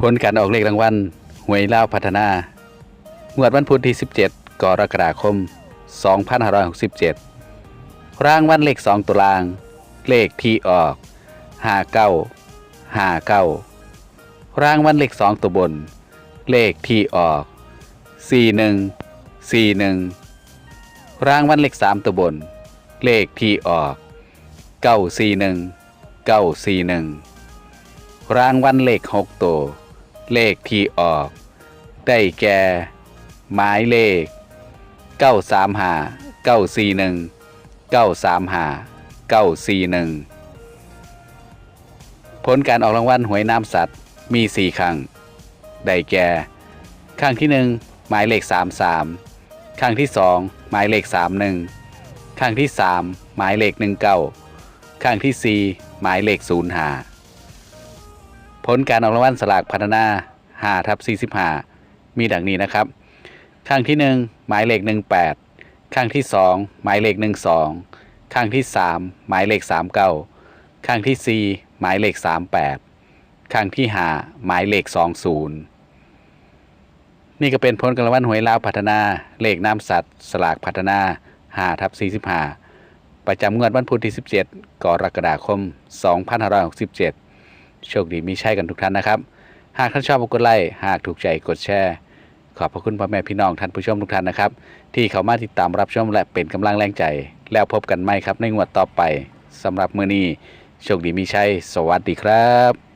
ผลการออกเลขรางวัลหวยเล่าวพัฒนางวดวันพุธที่ 17 กรกฎาคม 2567 รางวัลเลข 2ตัวลาง เลขที่ออก 59 59 รางวัลเลข 2 ตัวบน เลขที่ออก 41 41 รางวัลเลข 3 ตัวบน เลขที่ออก 941 941 รางวัลเลข 6 ตัว เลขที่ออก ได้แก่หมายเลข 935 941 935 941 ผลการออกรางวัลหวยน้ำสัตว์มี 4 ครั้ง ได้แก่ครั้งที่ 1 หมายเลข 33 ครั้งที่ 2 หมายเลข 31 ครั้งที่ 3 หมายเลข 19 ครั้งที่ 4 หมายเลข 05 ผลการออกรางวัลสลากพัฒนา5ทับ45มีดังนี้นะครับครั้งที่1หมายเลข18ครั้งที่2หมายเลข12ครั้งที่3หมายเลข39ครั้งที่4หมายเลข38ครั้งที่5หมายเลข20นี่ก็เป็นผลการรางวัลหวยลาวพัฒนา เลขน้ำสัตว์ สลากพัฒนา5ทับ45ประจำงวดวันพุธที่ 17 กรกฎาคม 2567 โชคดีมีใช่กันทุกท่านนะครับ หากท่านชอบกดไลค์หากถูกใจกดแชร์ ขอบพระคุณพ่อแม่พี่น้องท่านผู้ชมทุกท่านนะครับ ที่เข้ามาติดตามรับชมและเป็นกำลังแรงใจ แล้วพบกันใหม่ครับในงวดต่อไปสำหรับมื้อนี้โชคดีมีชัย สวัสดีครับ